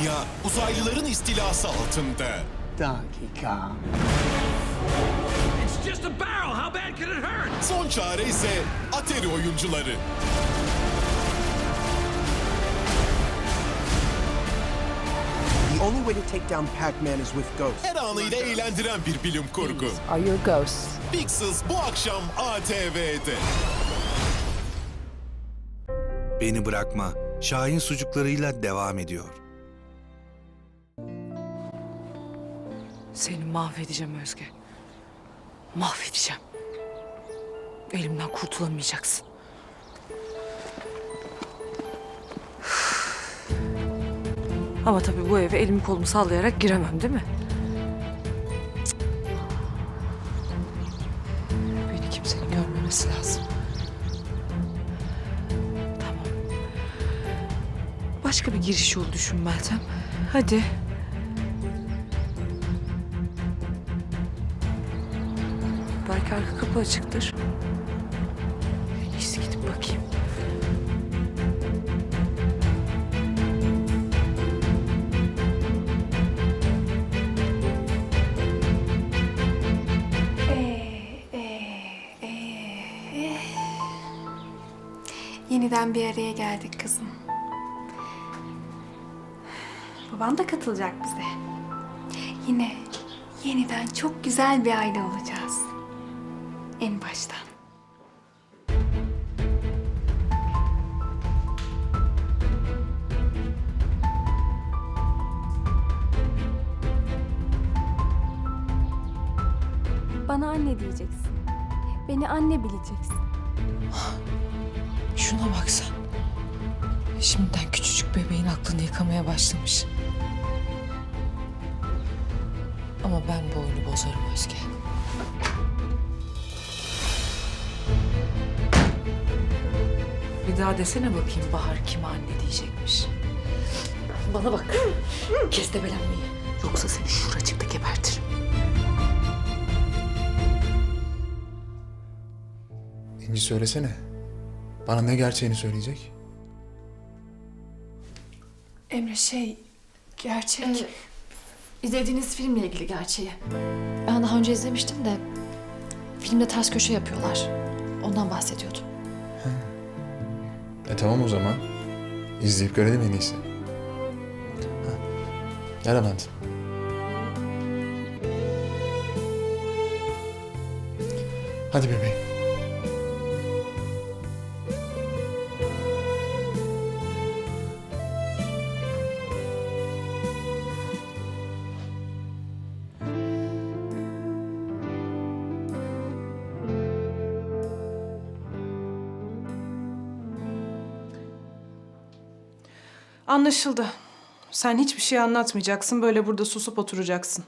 dünya uzaylıların istilası altında. Dakika. It's just a barrel. How bad can it hurt? Son çare ise Atari oyuncuları. The only way to take down Pac-Man is with ghosts. Her anıyla eğlendiren bir bilim kurgu. are your ghosts. Pixels bu akşam ATV'de. Beni bırakma. Şahin sucuklarıyla devam ediyor. Seni mahvedeceğim Özge. Mahvedeceğim. Elimden kurtulamayacaksın. Ama tabii bu eve elimi kolumu sallayarak giremem değil mi? Beni kimsenin görmemesi lazım. Tamam. Başka bir giriş yolu düşün Meltem. Hadi. Belki arka kapı açıktır. En gidip bakayım. Yeniden bir araya geldik kızım. Baban da katılacak bize. Yine yeniden çok güzel bir aile olacağız. En baştan. Bana anne diyeceksin. Beni anne bileceksin. Şuna bak sen. Şimdiden küçücük bebeğin aklını yıkamaya başlamış. Ama ben bu oyunu bozarım Özge. Daha desene bakayım Bahar kime anne diyecekmiş. Bana bak. Kes debelenmeyi. Yoksa seni şuracıkta gebertirim. İnci söylesene. Bana ne gerçeğini söyleyecek? Emre şey, gerçek. izlediğiniz filmle ilgili gerçeği. Ben daha önce izlemiştim de filmde ters köşe yapıyorlar. Ondan bahsediyordum. E tamam o zaman. İzleyip görelim en iyisi. Gel Levent. Hadi bebeğim. Anlaşıldı. Sen hiçbir şey anlatmayacaksın. Böyle burada susup oturacaksın.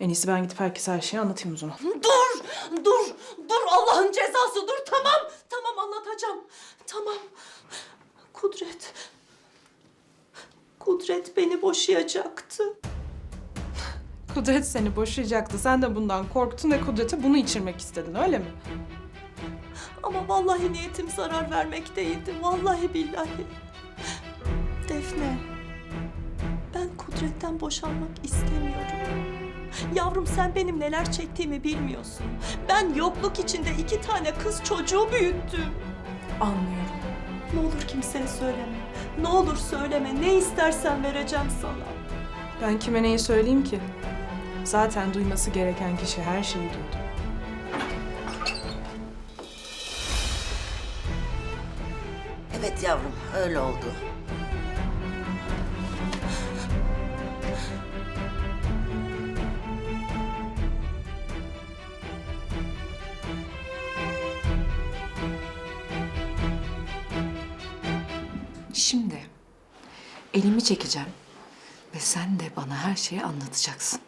En iyisi ben gidip herkese her şeyi anlatayım o zaman. Dur! Dur! Dur Allah'ın cezası dur tamam. Tamam anlatacağım. Tamam. Kudret. Kudret beni boşayacaktı. Kudret seni boşayacaktı. Sen de bundan korktun ve Kudret'e bunu içirmek istedin öyle mi? Ama vallahi niyetim zarar vermek değildi. Vallahi billahi. Defne. Ben Kudret'ten boşanmak istemiyorum. Yavrum sen benim neler çektiğimi bilmiyorsun. Ben yokluk içinde iki tane kız çocuğu büyüttüm. Anlıyorum. Ne olur kimseye söyleme. Ne olur söyleme. Ne istersen vereceğim sana. Ben kime neyi söyleyeyim ki? Zaten duyması gereken kişi her şeyi duydu. Evet yavrum öyle oldu. Şimdi elimi çekeceğim ve sen de bana her şeyi anlatacaksın.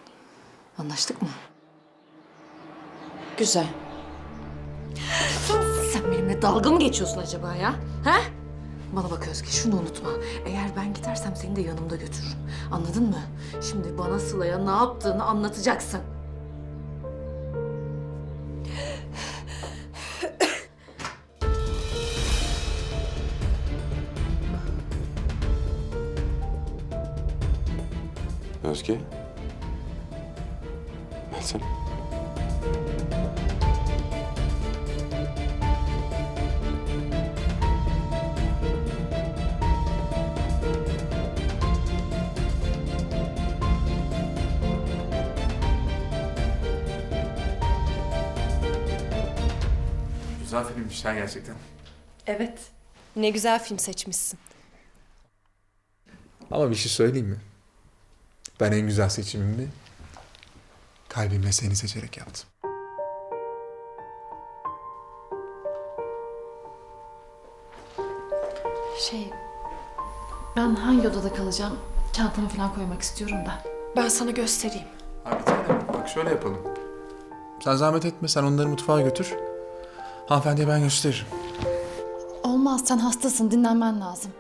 Anlaştık mı? Güzel. Sen benimle dalga mı geçiyorsun acaba ya? Ha? Bana bak Özge şunu unutma. Eğer ben gidersem seni de yanımda götürürüm. Anladın mı? Şimdi bana Sıla'ya ne yaptığını anlatacaksın. Özge? Meltem? Güzel filmmiş ya gerçekten. Evet. Ne güzel film seçmişsin. Ama bir şey söyleyeyim mi? Ben en güzel seçimimi kalbimle seni seçerek yaptım. Şey, ben hangi odada kalacağım? Çantamı falan koymak istiyorum da. Ben sana göstereyim. Abi tanem bak şöyle yapalım. Sen zahmet etme sen onları mutfağa götür. Hanımefendiye ben gösteririm. Olmaz, sen hastasın, dinlenmen lazım.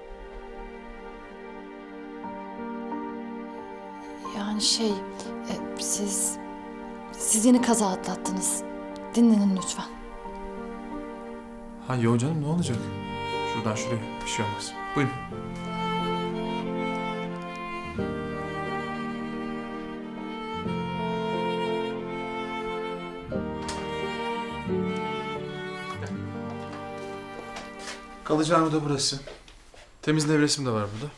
Yani şey, e, siz... Siz yeni kaza atlattınız. Dinlenin lütfen. Ha yo canım ne olacak? Şuradan şuraya bir şey olmaz. Buyurun. Kalacağın oda burası. Temiz nevresim de var burada.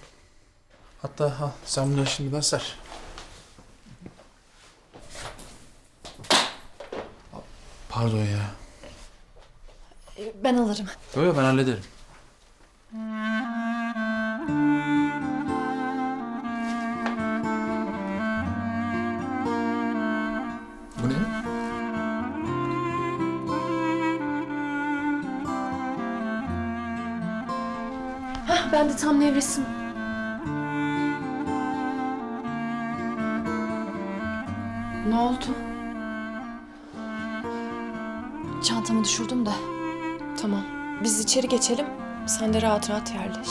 Hatta ha sen bunu şimdiden ser. Pardon ya. Ben alırım. Yok yok ben hallederim. Bu ne? Hah, ben de tam nevresim. Ne oldu? Çantamı düşürdüm de. Tamam. Biz içeri geçelim. Sen de rahat rahat yerleş.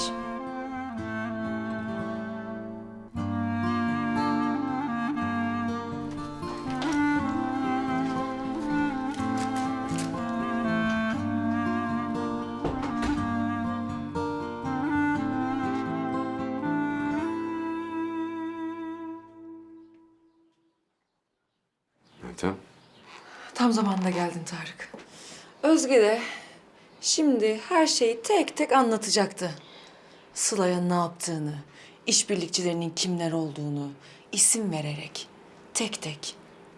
Meltem? Tam zamanında geldin Tarık. Özge de şimdi her şeyi tek tek anlatacaktı. Sıla'ya ne yaptığını, işbirlikçilerinin kimler olduğunu, isim vererek. Tek tek.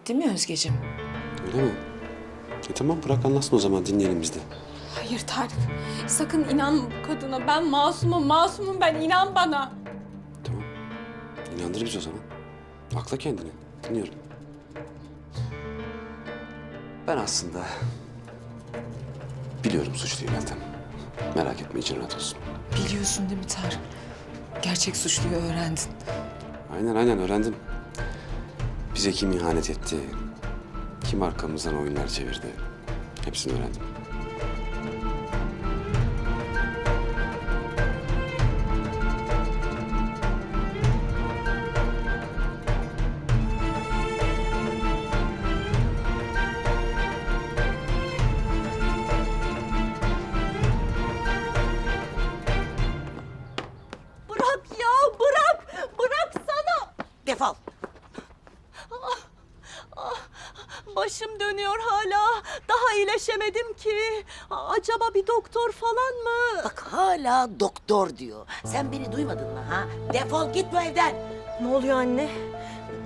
Değil mi Özgeciğim? Öyle mi? E tamam bırak anlatsın o zaman dinleyelim biz de. Hayır Tarık. Sakın inan bu kadına. Ben masumum, masumum ben. inan bana. Tamam. İnandır biz o zaman. Akla kendini. Dinliyorum. Ben aslında biliyorum suçluyu Meltem. Merak etme için rahat olsun. Biliyorsun değil mi Tarık? Gerçek suçluyu öğrendin. Aynen aynen öğrendim. Bize kim ihanet etti, kim arkamızdan oyunlar çevirdi. Hepsini öğrendim. Defol. Başım dönüyor hala. Daha iyileşemedim ki. Acaba bir doktor falan mı? Bak hala doktor diyor. Sen beni duymadın mı ha? Defol git bu evden. Ne oluyor anne?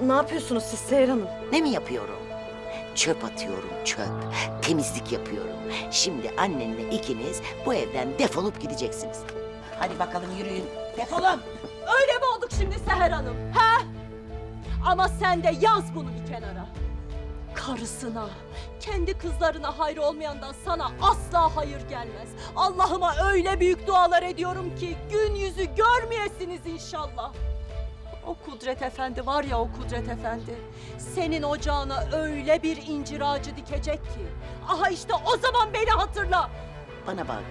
Ne yapıyorsunuz siz Seher Hanım? Ne mi yapıyorum? Çöp atıyorum çöp. Temizlik yapıyorum. Şimdi annenle ikiniz bu evden defolup gideceksiniz. Hadi bakalım yürüyün. Defolun. Öyle mi olduk şimdi Seher Hanım? He? Ama sen de yaz bunu bir kenara. Karısına, kendi kızlarına hayır olmayandan sana asla hayır gelmez. Allah'ıma öyle büyük dualar ediyorum ki gün yüzü görmeyesiniz inşallah. O Kudret Efendi var ya o Kudret Efendi. Senin ocağına öyle bir incir ağacı dikecek ki. Aha işte o zaman beni hatırla. Bana bak.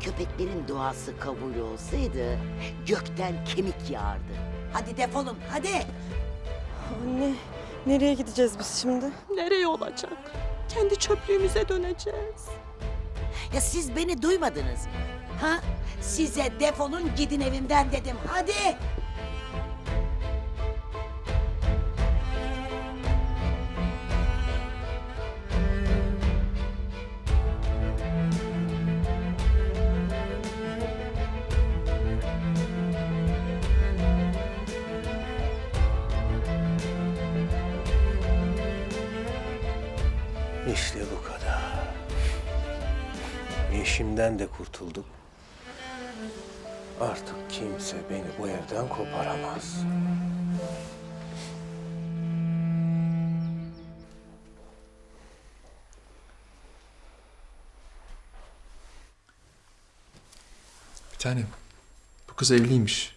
Köpeklerin duası kabul olsaydı gökten kemik yağardı. Hadi defolun hadi. Anne, nereye gideceğiz biz şimdi? Nereye olacak? Kendi çöplüğümüze döneceğiz. Ya siz beni duymadınız mı? Ha? Size defolun gidin evimden dedim. Hadi. İşte bu kadar. Yeşim'den de kurtulduk. Artık kimse beni bu evden koparamaz. Bir tanem, bu kız evliymiş.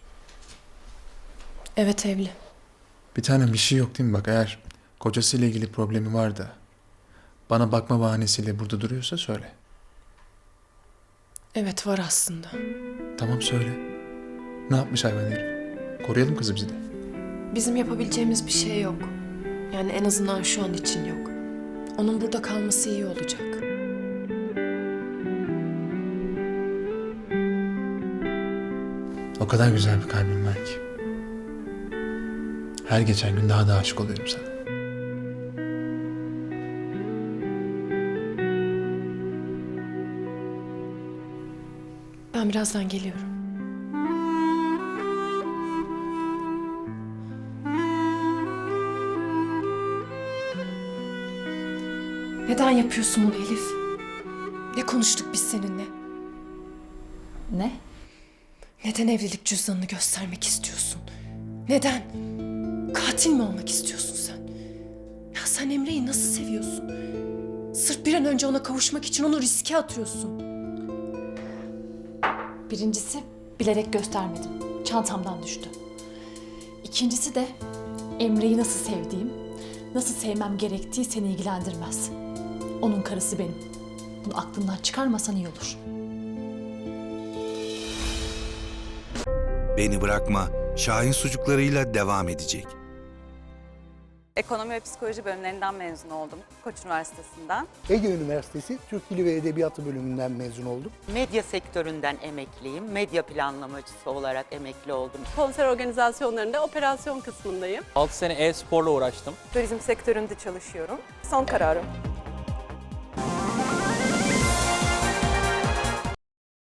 Evet evli. Bir tanem bir şey yok değil mi? Bak eğer kocasıyla ilgili problemi var da bana bakma bahanesiyle burada duruyorsa söyle. Evet var aslında. Tamam söyle. Ne yapmış hayvan herif? Koruyalım kızı bizi de. Bizim yapabileceğimiz bir şey yok. Yani en azından şu an için yok. Onun burada kalması iyi olacak. O kadar güzel bir kalbim var ki. Her geçen gün daha da aşık oluyorum sana. Ben birazdan geliyorum. Neden yapıyorsun bunu Elif? Ne konuştuk biz seninle? Ne? Neden evlilik cüzdanını göstermek istiyorsun? Neden? Katil mi olmak istiyorsun sen? Ya sen Emre'yi nasıl seviyorsun? Sırf bir an önce ona kavuşmak için onu riske atıyorsun. Birincisi bilerek göstermedim. Çantamdan düştü. İkincisi de Emre'yi nasıl sevdiğim, nasıl sevmem gerektiği seni ilgilendirmez. Onun karısı benim. Bunu aklından çıkarmasan iyi olur. Beni bırakma. Şahin sucuklarıyla devam edecek. Ekonomi ve psikoloji bölümlerinden mezun oldum Koç Üniversitesi'nden. Ege Üniversitesi Türk Dili ve Edebiyatı bölümünden mezun oldum. Medya sektöründen emekliyim. Medya planlamacısı olarak emekli oldum. Konser organizasyonlarında operasyon kısmındayım. 6 sene e-sporla uğraştım. Turizm sektöründe çalışıyorum. Son kararım.